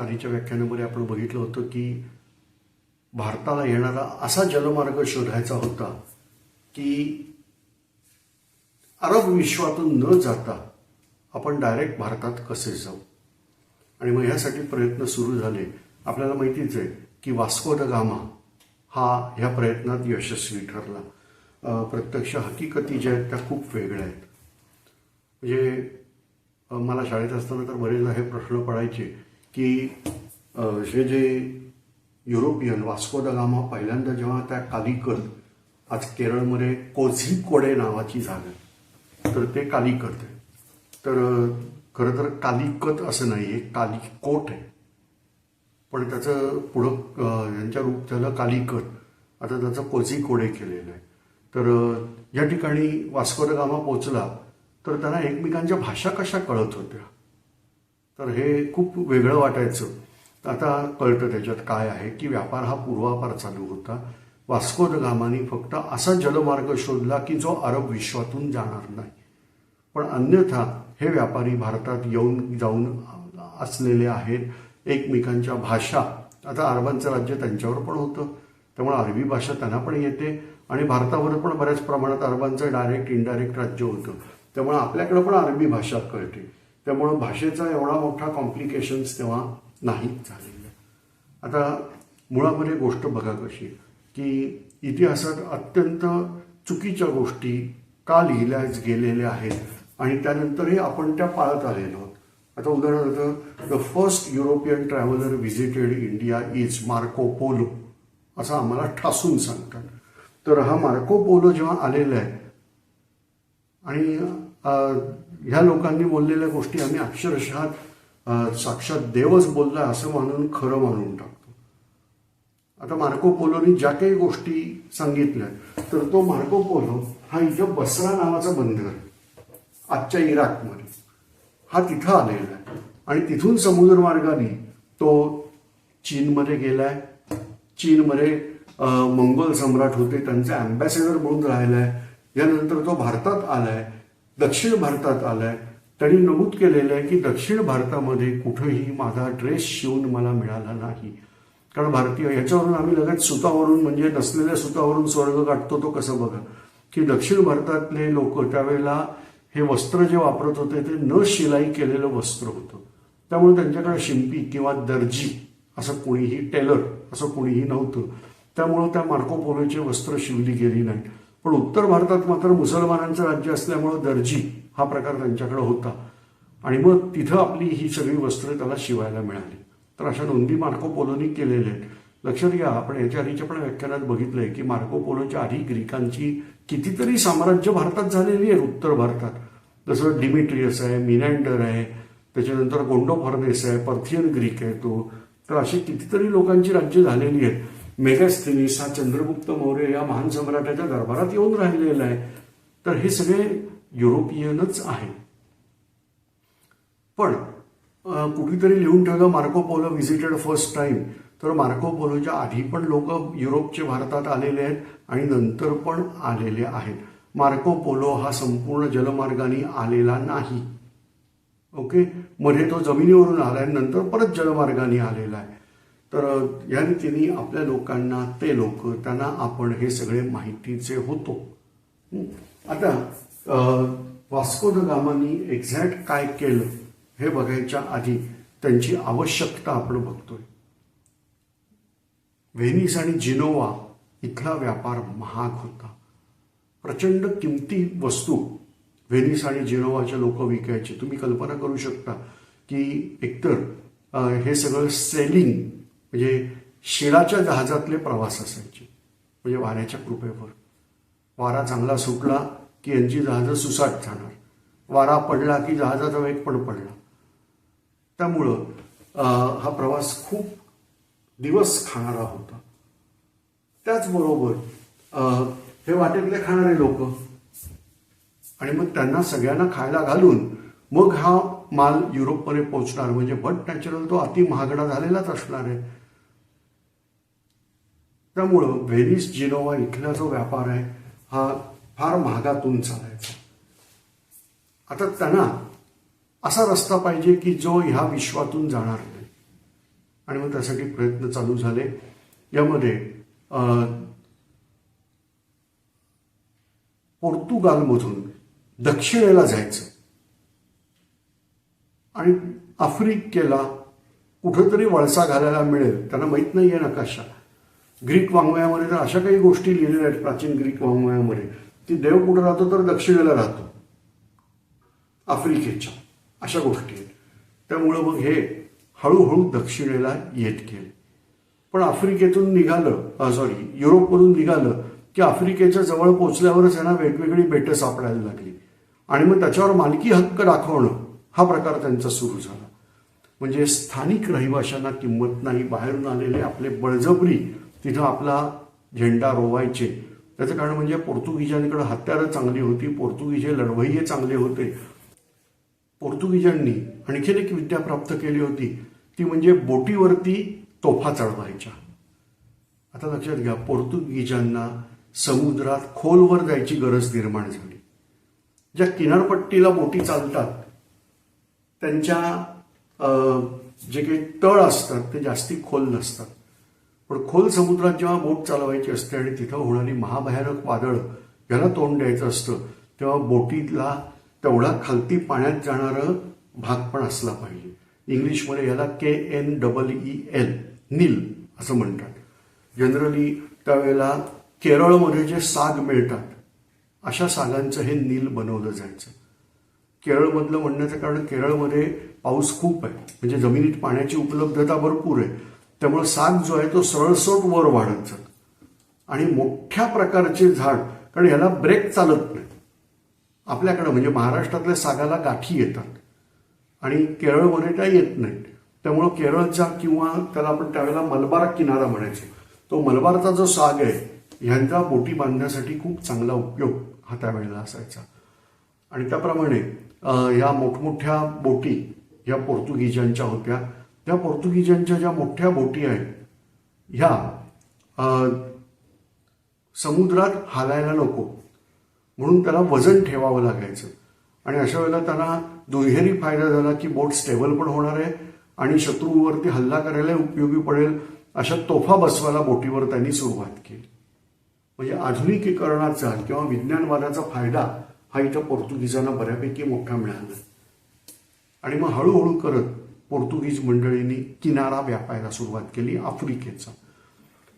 आधीच्या व्याख्यानामध्ये आपण बघितलं होतं की भारताला येणारा असा जलमार्ग शोधायचा होता की अरब विश्वातून न जाता आपण डायरेक्ट भारतात कसे जाऊ? आणि मग ह्यासाठी प्रयत्न सुरू झाले. आपल्याला माहितीच आहे की वास्को द गामा हा ह्या प्रयत्नात यशस्वी ठरला. प्रत्यक्ष हकीकती ज्या आहेत त्या खूप वेगळ्या आहेत. म्हणजे मला शाळेत असताना तर बरेचदा हे प्रश्न पडायचे की हे जे युरोपियन वास्को द गामा पहिल्यांदा जेव्हा त्या कालिकत आज केरळमध्ये कोझिकोडे नावाची जागा तर ते कालिकत आहे. तर खर खरं तर कालिकत असं नाही आहे कालिकोट आहे. पण त्याचं पुढं यांच्या रूप झालं कालिकत. आता त्याचं कोझिकोडे केलेलं आहे. तर या ठिकाणी वास्को द गामा पोचला तर त्यांना एकमेकांच्या भाषा कशा कळत होत्या? तर हे खूप वेगळं वाटायचं. आता कळतं त्याच्यात काय आहे की व्यापार हा पूर्वापार चालू होता. वास्को द गामाने फक्त असा जलमार्ग शोधला की जो अरब विश्वातून जाणार नाही. पण अन्यथा हे व्यापारी भारतात येऊन जाऊन असलेले आहेत. एकमेकांच्या भाषा आता अरबांचं राज्य त्यांच्यावर पण होतं. त्यामुळे अरबी भाषा त्यांना पण येते आणि भारतावर पण बऱ्याच प्रमाणात अरबांचं डायरेक्ट इनडायरेक्ट राज्य होतं. त्यामुळे आपल्याकडं पण अरबी भाषा कळते. त्यामुळं भाषेचा एवढा मोठा कॉम्प्लिकेशन्स तेव्हा नाही झालेले आता मुळामध्ये गोष्ट बघा कशी की इतिहासात अत्यंत चुकीच्या गोष्टी का लिहिल्या गेलेल्या आहेत आणि त्यानंतरही आपण त्या पाळत आलेलो आहोत. आता उदाहरणार्थ the first European traveller visited India is Marco Polo असं आम्हाला ठासून सांगतात. तर हा मार्को पोलो जेव्हा आलेला आहे आणि ह्या लोकांनी बोललेल्या गोष्टी आम्ही अक्षरशः साक्षात देवच बोलला असं मानून खरं मानून टाकतो. आता मार्को पोलोनी ज्या काही गोष्टी सांगितल्या तर तो मार्को पोलो हा इथं बसरा नावाचा बंदर आहे. आजच्या इराकमध्ये. हा तिथं आलेला आहे. आणि तिथून समुद्र मार्गाने तो चीनमध्ये गेलाय. चीनमध्ये मंगोल सम्राट होते त्यांचे अँबॅसेडर म्हणून राहिलाय. यानंतर तो भारतात आलाय. दक्षिण भारतात आलाय. त्यांनी नमूद केलेलं आहे की दक्षिण भारतामध्ये कुठंही माझा ड्रेस शिवून मला मिळाला नाही. कारण भारतीय ह्याच्यावरून आम्ही लगेच सुतावरून म्हणजे नसलेल्या सुतावरून स्वर्ग गाठतो तो कसं बघा. की दक्षिण भारतातले लोक त्यावेळेला हे वस्त्र जे वापरत होते ते न शिलाई केलेलं वस्त्र होतं. त्यामुळे त्यांच्याकडे शिंपी किंवा दर्जी असं कोणीही टेलर असं कोणीही नव्हतं. त्यामुळं त्या मार्को पोलोचे वस्त्र शिवली गेली नाहीत. पण उत्तर भारतात मात्र मुसलमानांचं राज्य असल्यामुळं दर्जी हा प्रकार त्यांच्याकडे होता. आणि मग तिथं आपली ही सगळी वस्त्र त्याला शिवायला मिळाली. तर अशा नोंदी मार्को पोलोनी केलेल्या आहेत. लक्षात घ्या आपण याच्या आधीच्या पण व्याख्यानात बघितलंय की मार्को पोलोच्या आधी ग्रीकांची कितीतरी साम्राज्य भारतात झालेली आहेत उत्तर भारतात. जसं डिमिट्रियस आहे मिनँडर आहे त्याच्यानंतर गोंडोफॉर्नेस आहे पर्थियन ग्रीक आहे तो. तर अशी कितीतरी लोकांची राज्य झालेली आहेत. मेगास्थेनिस हा चंद्रगुप्त मौर्य या महान सम्राटाच्या दरबारात येऊन राहिलेलं आहे. तर हे सगळे युरोपियनच आहे पण कुठेतरी लिहून ठेवलं Marco Polo visited first time तर मार्को पोलोच्या आधी पण लोक युरोपचे भारतात आलेले आहेत आणि नंतर पण आलेले आहेत. मार्को पोलो हा संपूर्ण जलमार्गाने आलेला नाही. ओके? मध्ये तो जमिनीवरून आला आहे नंतर परत जलमार्गाने आलेला आहे. तर या रीतीने आपल्या लोकांना ते लोक त्यांना आपण हे सगळे माहितीचे होतो. आता वास्को द गामानी एक्झॅक्ट काय केलं हे बघायच्या आधी त्यांची आवश्यकता आपण बघतोय. व्हेनिस आणि जिनोवा इथला व्यापार महाग होता. प्रचंड किमती वस्तू व्हेनिस आणि जिनोवाचे लोक विकायचे. तुम्ही कल्पना करू शकता की एकतर हे सगळं सेलिंग म्हणजे शिळाच्या जहाजातले प्रवास असायचे. म्हणजे वाऱ्याच्या कृपेवर. वारा चांगला सुटला की यांची जहाजं सुसाट जाणार. वारा पडला की जहाजाचा वेग पण पडला. त्यामुळं हा प्रवास खूप दिवस खाणारा होता. त्याचबरोबर हे वाटेतले खाणारे लोक आणि मग त्यांना सगळ्यांना खायला घालून मग हा माल युरोपमध्ये पोहोचणार. म्हणजे बट नॅचरल तो अति महागडा झालेलाच असणार आहे. त्यामुळं व्हेनिस जिनोवा इथला जो व्यापार आहे हा फार महागातून चालायचा. आता त्यांना असा रस्ता पाहिजे की जो ह्या विश्वातून जाणार नाही. आणि मग त्यासाठी प्रयत्न चालू झाले. यामध्ये पोर्तुगालमधून दक्षिणेला जायचं. आणि आफ्रिकेला कुठंतरी वळसा घालायला मिळेल. त्यांना माहीत नाही आहे नकाशा. ग्रीक वाङ्मयामध्ये तर अशा काही गोष्टी लिहिलेल्या आहेत प्राचीन ग्रीक वाङ्मयामध्ये. ती देव कुठं राहतो तर दक्षिणेला राहतो. आफ्रिकेच्या. अशा गोष्टी आहेत. त्यामुळं मग हे हळूहळू दक्षिणेला येत गेले. पण आफ्रिकेतून निघालं सॉरी युरोपमधून निघालं की आफ्रिकेच्या जवळ पोहोचल्यावरच यांना वेगवेगळी बेटं सापडायला लागली. आणि मग त्याच्यावर मालकी हक्क दाखवणं हा प्रकार त्यांचा सुरू झाला. म्हणजे स्थानिक रहिवाशांना किंमत नाही बाहेरून आलेले आपले बळजबरी तिथं आपला झेंडा रोवायचे. त्याचं कारण म्हणजे पोर्तुगीजांकडे हत्यारं चांगली होती पोर्तुगीजे लढवय्ये चांगले होते. पोर्तुगीजांनी आणखीन एक विद्या प्राप्त केली होती. ती म्हणजे बोटीवरती तोफा चढवायच्या. आता लक्षात घ्या पोर्तुगीजांना समुद्रात खोलवर जायची गरज निर्माण झाली. ज्या किनारपट्टीला बोटी चालतात त्यांच्या जे काही तळ असतात ते जास्ती खोल नसतात. पण खोल समुद्रात जेव्हा बोट चालवायची असते आणि तिथं होणारी महाभयानक वादळ याला तोंड द्यायचं असतं तेव्हा बोटीला तेवढा खालती पाण्यात जाणारं भाग पण असला पाहिजे. इंग्लिशमध्ये याला K N double E L नील असं म्हणतात. जनरली त्यावेळेला केरळमध्ये जे साग मिळतात अशा सागांचं हे नील बनवलं जायचं. केरळमधलं म्हणण्याचं कारण केरळमध्ये पाऊस खूप आहे. म्हणजे जमिनीत पाण्याची उपलब्धता भरपूर आहे. त्यामुळे साग जो आहे तो सरळसोट वर वाढत जातो. आणि मोठ्या प्रकारचे झाड कारण ह्याला ब्रेक चालत नाही. आपल्याकडं म्हणजे महाराष्ट्रातल्या सागाला गाठी येतात. आणि केरळमध्ये त्या येत नाहीत. त्यामुळं केरळचा किंवा त्याला आपण त्यावेळेला मलबार किनारा म्हणायचो. तो मलबारचा जो साग आहे ह्यांचा बोटी बांधण्यासाठी खूप चांगला उपयोग हा त्यावेळेला असायचा. आणि त्याप्रमाणे या मोठमोठ्या बोटी या पोर्तुगीजांच्या होत्या. त्या पोर्तुगीजांच्या ज्या मोठ्या बोटी आहेत ह्या समुद्रात हालायला नको. म्हणून त्याला वजन ठेवावं लागायचं. आणि अशा वेळेला त्यांना दुहेरी फायदा झाला की बोट स्टेबल पण होणार आहे आणि शत्रूवरती हल्ला करायला उपयोगी पडेल अशा तोफा बसवायला बोटीवर त्यांनी सुरुवात केली. म्हणजे आधुनिकीकरणाचा किंवा विज्ञानवादाचा फायदा हा इथं पोर्तुगीजांना बऱ्यापैकी मोठा मिळाला. आणि मग हळूहळू करत पोर्तुगीज मंडळींनी किनारा व्यापायला सुरुवात केली आफ्रिकेचा.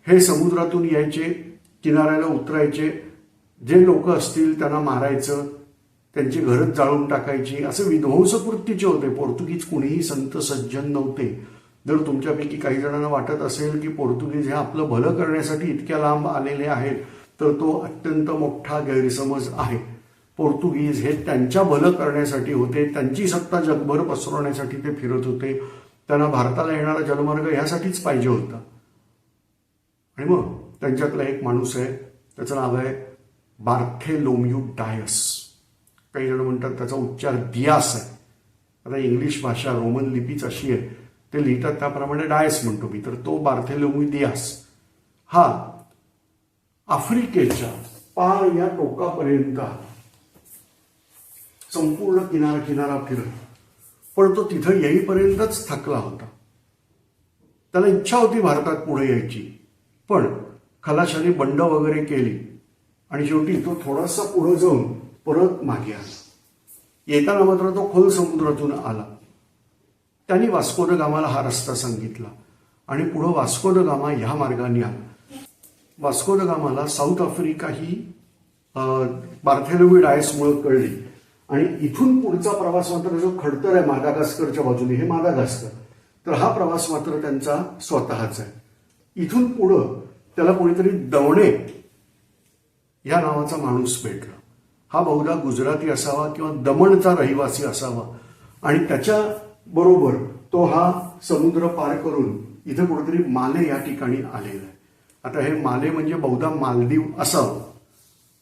हे समुद्रातून यायचे किनाऱ्याला उतरायचे. जे लोक असतील त्यांना मारायचं त्यांची घरं जाळून टाकायची. असे विध्वंसकृतीचे होते. पोर्तुगीज कुणीही संत सज्जन नव्हते. जर तुमच्यापैकी काही जणांना वाटत असेल की पोर्तुगीज हे आपलं भलं करण्यासाठी इतक्या लांब आलेले आहेत तर तो अत्यंत मोठा गैरसमज आहे. पोर्तुगीज हे त्यांच्या बलं करण्यासाठी होते. त्यांची सत्ता जगभर पसरवण्यासाठी ते फिरत होते. त्यांना भारताला येणारा जलमार्ग ह्यासाठीच पाहिजे होता. आणि मग त्यांच्यातला एक माणूस आहे त्याचं नाव आहे बार्थेलोम्यू डायस. काही जण म्हणतात त्याचा उच्चार दियास आहे. आता इंग्लिश भाषा रोमन लिपीच अशी आहे. ते लिहितात त्याप्रमाणे डायस म्हणतो मी तर तो बार्थेलोम्यू दियास. हा आफ्रिकेच्या पार या टोकापर्यंत संपूर्ण किनारा किनारा फिरत. पण तो तिथं येईपर्यंतच थकला होता. त्याला इच्छा होती भारतात पुढे यायची. पण खलाशाने बंड वगैरे केली. आणि शेवटी तो थोडासा पुढे जाऊन परत मागे आला. येताना मात्र तो खोल समुद्रातून आला. त्यांनी वास्को द गामाला हा रस्ता सांगितला. आणि पुढं वास्को द गामा ह्या मार्गाने आला. वास्को द गामाला साऊथ आफ्रिका ही बार्थेलोवी डायसमुळे कळली. आणि इथून पुढचा प्रवास मात्र जो खडतर आहे मादागास्करच्या बाजूने हे मादागास्कर तर हा प्रवास मात्र त्यांचा स्वतःचा आहे. इथून पुढं त्याला कोणीतरी दवणे या नावाचा माणूस भेटला. हा बहुधा गुजराती असावा किंवा दमणचा रहिवासी असावा. आणि त्याच्या बरोबर तो हा समुद्र पार करून इथं कुठेतरी माले या ठिकाणी आलेला आहे. आता हे माले म्हणजे बहुधा मालदीव असावं.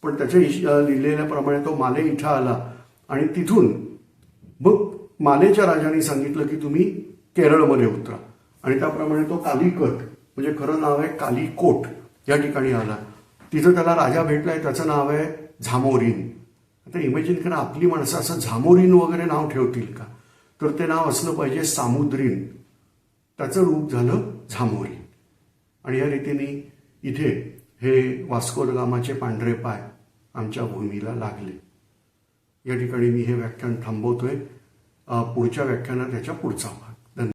पण त्याच्या लिहिलेल्याप्रमाणे तो माले इथं आला. आणि तिथून मग मालेच्या राजाने सांगितलं की तुम्ही केरळमध्ये उतरा. आणि त्याप्रमाणे तो कालिकट म्हणजे खरं नाव आहे कालिकोट या ठिकाणी आला. तिथं त्याला राजा भेटलाय त्याचं नाव आहे झामोरीन. आता इमेजिन करा आपली माणसं असं झामोरीन वगैरे नाव ठेवतील का? तर ते नाव असलं पाहिजे सामुद्रीन. त्याचं रूप झालं झामोरी आणि या रीतीने इथे हे वास्को गामाचे पांढरे पाय आमच्या भूमीला लागले. या ठिकाणी मी हे व्याख्यान थांबवतोय. पुढच्या व्याख्यानात याच्या पुढचा भाग.